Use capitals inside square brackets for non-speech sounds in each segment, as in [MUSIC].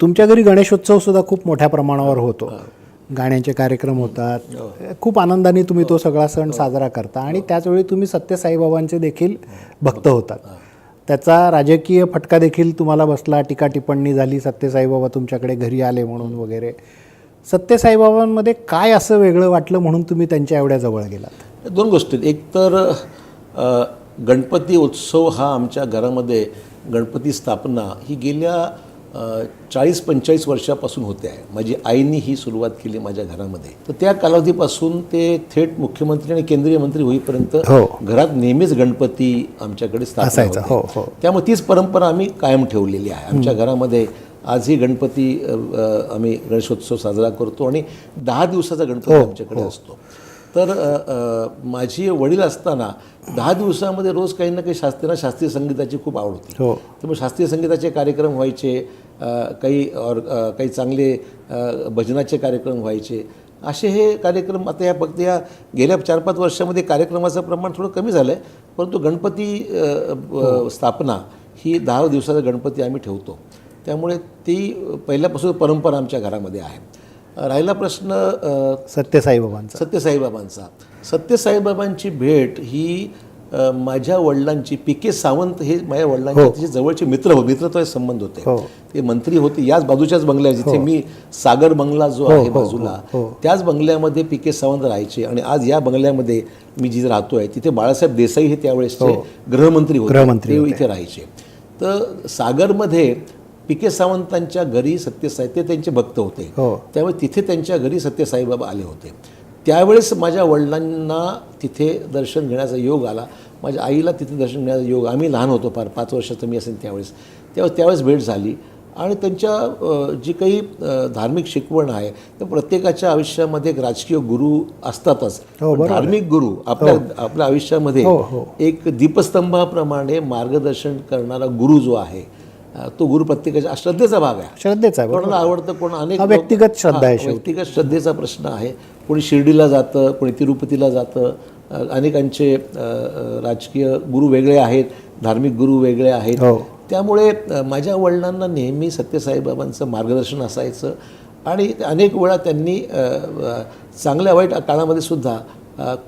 तुमच्या घरी गणेशोत्सव सुद्धा खूप मोठ्या प्रमाणावर होतो. गाण्याचे कार्यक्रम होतात. खूप आनंदाने तुम्ही तो सगळा सण साजरा करता आणि त्याचवेळी तुम्ही सत्यसाईबाबांचे देखील भक्त होतात. त्याचा राजकीय फटका देखील तुम्हाला बसला टीका टिप्पणी झाली सत्यसाईबाबा तुमच्याकडे घरी आले म्हणून वगैरे. सत्यसाईबाबांमध्ये काय असं वेगळं वाटलं म्हणून तुम्ही त्यांच्या एवढ्या जवळ गेलात? दोन गोष्टी. एक तर गणपती उत्सव हा आमच्या घरामध्ये गणपती स्थापना ही गेल्या चाळीस पंचेचाळीस वर्षापासून होते आहे. माझी आईनी ही सुरुवात केली माझ्या घरामध्ये. तर त्या कालावधीपासून ते थेट मुख्यमंत्री आणि केंद्रीय मंत्री होईपर्यंत हो. घरात नेहमीच गणपती आमच्याकडे स्थापना होते. हो, हो. त्यामुळे तीच परंपरा आम्ही कायम ठेवलेली आहे. आमच्या घरामध्ये आजही गणपती आम्ही गणेशोत्सव साजरा करतो आणि दहा दिवसाचा गणपती आमच्याकडे असतो. तर माझी वडील असताना दहा दिवसामध्ये रोज काही ना काही शास्त्रीय शास्त्रीय संगीताची खूप आवड होती. हो. त्यामुळे शास्त्रीय संगीताचे कार्यक्रम व्हायचे काही और काही चांगले भजनाचे कार्यक्रम व्हायचे. असे हे कार्यक्रम आता या फक्त या गेल्या चार पाच वर्षामध्ये कार्यक्रमाचं प्रमाण थोडं कमी झालं आहे परंतु गणपती अ, स्थापना ही दहा दिवसाचा गणपती आम्ही ठेवतो. त्यामुळे ती पहिल्यापासून परंपरा आमच्या घरामध्ये आहे. राहिला प्रश्न सत्यसाईबाबांचा सत्यसाईबाबांचा सत्यसाईबाबांची भेट ही माझ्या वडिलांची पी के सावंत हे माझ्या वडिलांचे अतिशय जवळचे मित्र हो मित्रत्वाचे संबंध होते. हो. ते मंत्री होते याच बाजूच्याच बंगल्या जिथे मी सागर बंगला जो आहे बाजूला त्याच बंगल्यामध्ये पी के सावंत राहायचे आणि आज या बंगल्यामध्ये मी जिथे राहतोय तिथे बाळासाहेब देसाई हे त्यावेळेसचे गृहमंत्री होते. गृहमंत्री ते इथे राहायचे. तर सागरमध्ये पी के सावंतांच्या घरी सत्यसाई ते त्यांचे भक्त होते. हो. त्यामुळे तिथे त्यांच्या घरी सत्यसाईबाबा आले होते. त्यावेळेस माझ्या वडिलांना तिथे दर्शन घेण्याचा योग आला. माझ्या आईला तिथे दर्शन घेण्याचा योग. आम्ही लहान होतो फार पाच वर्षाचं मी असेल त्यावेळेस. त्यावेळेस त्यावेळेस भेट झाली. आणि त्यांच्या अ, जी काही अ, धार्मिक शिकवण आहे तर प्रत्येकाच्या आयुष्यामध्ये एक राजकीय गुरु असतातच. हो, पण धार्मिक गुरु आपल्या आपल्या आयुष्यामध्ये हो, हो. एक दीपस्तंभाप्रमाणे मार्गदर्शन करणारा गुरु जो आहे तो गुरु प्रत्येकाच्या श्रद्धेचा भाग आहे. श्रद्धेचा आहे. कोणाला आवडतं कोण अनेक व्यक्तिगत श्रद्धा आहे व्यक्तिगत श्रद्धेचा प्रश्न आहे. कोणी शिर्डीला जातं कोणी तिरुपतीला जातं. अनेकांचे राजकीय गुरु वेगळे आहेत धार्मिक गुरु वेगळे आहेत. हो. त्यामुळे माझ्या वडिलांना नेहमी सत्यसाईबाबांचं मार्गदर्शन असायचं. आणि अनेक वेळा त्यांनी चांगल्या वाईट काळामध्ये सुद्धा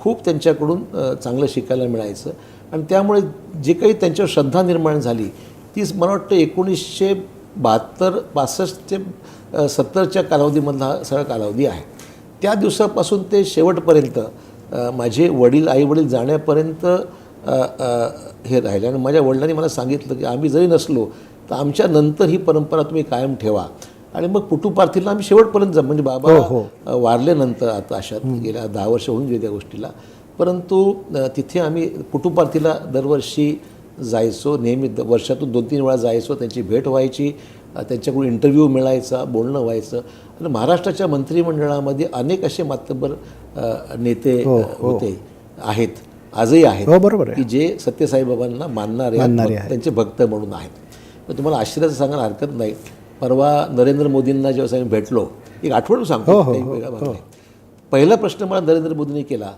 खूप त्यांच्याकडून चांगलं शिकायला मिळायचं. आणि त्यामुळे जे काही त्यांच्यावर श्रद्धा निर्माण झाली तीच मला वाटतं एकोणीसशे बहात्तर पासष्ट ते सत्तरच्या कालावधीमधला हा सगळा कालावधी आहे. त्या दिवसापासून ते शेवटपर्यंत माझे वडील आई वडील जाण्यापर्यंत हे राहिले. आणि माझ्या वडिलांनी मला सांगितलं की आम्ही जरी नसलो तर आमच्या नंतर ही परंपरा तुम्ही कायम ठेवा. आणि मग पुटुपार्थीला आम्ही शेवटपर्यंत जा म्हणजे बाबा अ, वारल्यानंतर आता अशात गेल्या दहा वर्ष होऊन गेली त्या गोष्टीला. परंतु तिथे आम्ही पुटुपार्थीला दरवर्षी जायचो. नेहमी वर्षातून दोन तीन वेळा जायचो. त्यांची भेट व्हायची. त्यांच्याकडून इंटरव्ह्यू मिळायचा बोलणं व्हायचं. आणि महाराष्ट्राच्या मंत्रिमंडळामध्ये अनेक असे मातब्बर नेते अ, होते आहेत. आजही आहेत. हो बरोबर की जे सत्यसाईबाबांना मानणारे त्यांचे भक्त म्हणून आहेत. तुम्हाला आश्चर्याचं सांगायला हरकत नाही. परवा नरेंद्र मोदींना जेव्हा आम्ही भेटलो एक आठवण सांगतो. वेगळा भाग नाही. पहिला प्रश्न मला नरेंद्र मोदींनी केला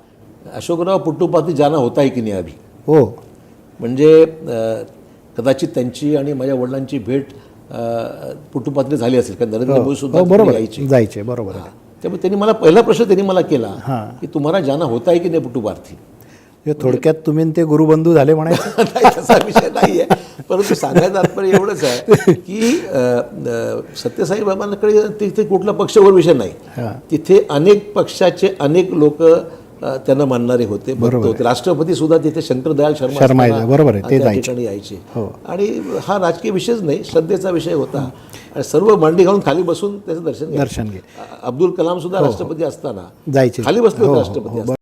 अशोकराव पुट्टुपाती जाना होता की नाही अभि? हो. म्हणजे कदाचित त्यांची आणि माझ्या वडिलांची भेट पुट्टुपात्री झाली असेल. कारण नरेंद्र मोदी सुद्धा हो बरोबर. जायचे. बरोबर. त्यामुळे त्यांनी मला पहिला प्रश्न त्यांनी मला केला हां. की तुम्हाला जाना होता आहे की नाही हे थोडक्यात तुम्ही ते गुरुबंधू झाले म्हणायचे. [LAUGHS] नाही तसा विषय नाही आहे परंतु सांगायचं तात्पर्य एवढंच आहे की सत्यसाई बाबांकडे तिथे कुठला पक्षावर विषय नाही. हां. तिथे अनेक पक्षाचे अनेक लोक त्यांना मानणारे होते. भक्त होते. राष्ट्रपती सुद्धा तिथे शंकरदयाळ शर्मा बरोबर आहे, ते त्या. ठिकाणी यायचे. हो. आणि हा राजकीय विषयच नाही श्रद्धेचा विषय होता. आणि सर्व मांडी घालून खाली बसून त्याचं दर्शन. दर्शन घे अब्दुल कलाम सुद्धा राष्ट्रपती असताना जायचे. खाली बसले हो, होते हो, राष्ट्रपती हो,